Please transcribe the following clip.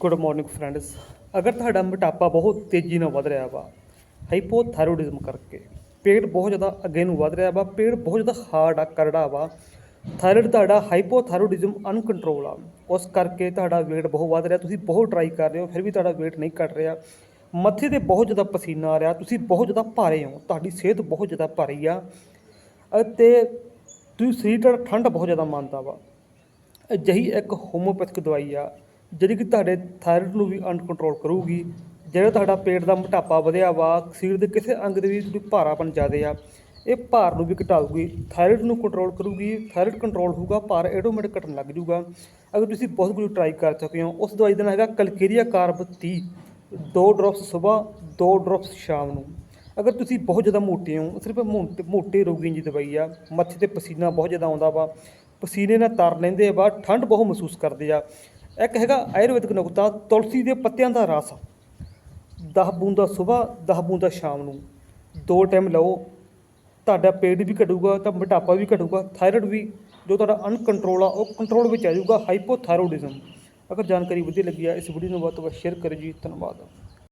Good morning friends ਅਗਰ ਤੁਹਾਡਾ ਮੋਟਾਪਾ ਬਹੁਤ ਤੇਜ਼ੀ ਨਾਲ ਵਧ ਰਿਹਾ ਵਾ ਹਾਈਪੋਥਾਇਰੋਇਡਜ਼ਮ ਕਰਕੇ, ਪੇਟ ਬਹੁਤ ਜ਼ਿਆਦਾ ਅੱਗੇ ਨੂੰ ਵਧ ਰਿਹਾ ਵਾ, ਪੇਟ ਬਹੁਤ ਜ਼ਿਆਦਾ ਹਾਰਡ ਆ, ਕਰੜਾ ਵਾ ਥਾਇਰੋਇਡ ਤੁਹਾਡਾ ਹਾਈਪੋਥਾਇਰੋਇਡਜ਼ਮ ਅਨਕੰਟਰੋਲ ਆ। ਉਸ ਕਰਕੇ ਤੁਹਾਡਾ weight ਬਹੁਤ ਵਧ ਰਿਹਾ, ਤੁਸੀਂ ਬਹੁਤ ਟਰਾਈ ਕਰ ਰਹੇ ਹੋ, ਫਿਰ ਵੀ ਤੁਹਾਡਾ weight ਨਹੀਂ ਘਟ ਰਿਹਾ। ਮੱਥੇ ਤੇ ਬਹੁਤ ਜ਼ਿਆਦਾ ਪਸੀਨਾ ਆ ਰਿਹਾ, ਤੁਸੀਂ ਬਹੁਤ ਜ਼ਿਆਦਾ ਭਾਰੇ ਹੋ, ਤੁਹਾਡੀ ਸਿਹਤ ਬਹੁਤ ਜ਼ਿਆਦਾ ਭਾਰੀ ਆ। ਅਤੇ ਤੁਸੀਂ ਸਰੀਰ ਦਾ ਠੰਡ ਬਹੁਤ ਜ਼ਿਆਦਾ ਮੰਨਦਾ ਵਾ। ਅਜਿਹੀ ਇੱਕ ਹੋਮੋਪੈਥਿਕ ਦਵਾਈ ਆ ਜਿਹੜੀ ਕਿ ਤੁਹਾਡੇ ਥਾਇਰਾਇਡ ਨੂੰ ਵੀ ਅਨਕੰਟਰੋਲ ਕਰੂਗੀ, ਜਿਹੜਾ ਤੁਹਾਡਾ ਪੇਟ ਦਾ ਮੋਟਾਪਾ ਵਧਿਆ ਵਾ, ਸਰੀਰ ਦੇ ਕਿਸੇ ਅੰਗ ਦੇ ਵੀ ਥੋੜੀ ਭਾਰਾਪਨ ਜ਼ਿਆਦੇ ਆ, ਇਹ ਭਾਰ ਨੂੰ ਵੀ ਘਟਾਊਗੀ ਥਾਇਰਾਇਡ ਨੂੰ ਕੰਟਰੋਲ ਕਰੂਗੀ ਥਾਇਰਾਇਡ ਕੰਟਰੋਲ ਹੋਊਗਾ, ਭਾਰ ਆਟੋਮੈਟਿਕ ਘਟਣ ਲੱਗ ਜਾਊਗਾ। ਅਗਰ ਤੁਸੀਂ ਬਹੁਤ ਕੁਝ ਟਰਾਈ ਕਰ ਚੁੱਕੇ ਹੋ, ਉਸ ਦਵਾਈ ਦਾ ਨਾਮ ਹੈਗਾ ਕਲਕੇਰੀਆ ਕਾਰਬ 30 ਦੋ ਡ੍ਰੌਪਸ ਸਵੇਰ, ਦੋ ਡ੍ਰੌਪਸ ਸ਼ਾਮ ਨੂੰ। ਅਗਰ ਤੁਸੀਂ ਬਹੁਤ ਜ਼ਿਆਦਾ ਮੋਟੇ ਹੋ ਸਿਰਫ ਮੋਟੇ ਮੋਟੇ ਰੋਗੀਆਂ ਦੀ ਦਵਾਈ ਆ ਮੱਥੇ ਤੇ ਪਸੀਨਾ ਬਹੁਤ ਜ਼ਿਆਦਾ ਆਉਂਦਾ ਵਾ, ਪਸੀਨੇ ਨਾਲ ਤਰ ਲੈਂਦੇ ਆ ਵਾ, ਠੰਡ ਬਹੁਤ ਮਹਿਸੂਸ ਕਰਦੇ ਆ। ਇੱਕ ਹੈਗਾ ਆਯੁਰਵੈਦਿਕ ਨੁਕਤਾ, ਤੁਲਸੀ ਦੇ ਪੱਤਿਆਂ ਦਾ ਰਸ। 10 ਬੂੰਦਾਂ ਸਵੇਰ 10 ਬੂੰਦਾਂ ਸ਼ਾਮ ਨੂੰ। ਦੋ ਟਾਈਮ ਲਓ, ਤੁਹਾਡਾ ਪੇਟ ਵੀ ਘਟੂਗਾ, ਤਾਂ ਮੋਟਾਪਾ ਵੀ ਘਟੂਗਾ ਥਾਇਰਾਇਡ ਵੀ, ਜੋ ਤੁਹਾਡਾ ਅਨਕੰਟਰੋਲ ਆ, ਉਹ ਕੰਟਰੋਲ ਵਿੱਚ ਆ ਜਾਊਗਾ ਹਾਈਪੋਥਾਇਰੋਇਡਜ਼ਮ ਅਗਰ ਜਾਣਕਾਰੀ ਵਧੀਆ ਲੱਗੀ ਆ, ਇਸ ਵੀਡੀਓ ਨੂੰ ਵੱਧ ਤੋਂ ਵੱਧ ਸ਼ੇਅਰ ਕਰਿਓ ਜੀ, ਧੰਨਵਾਦ।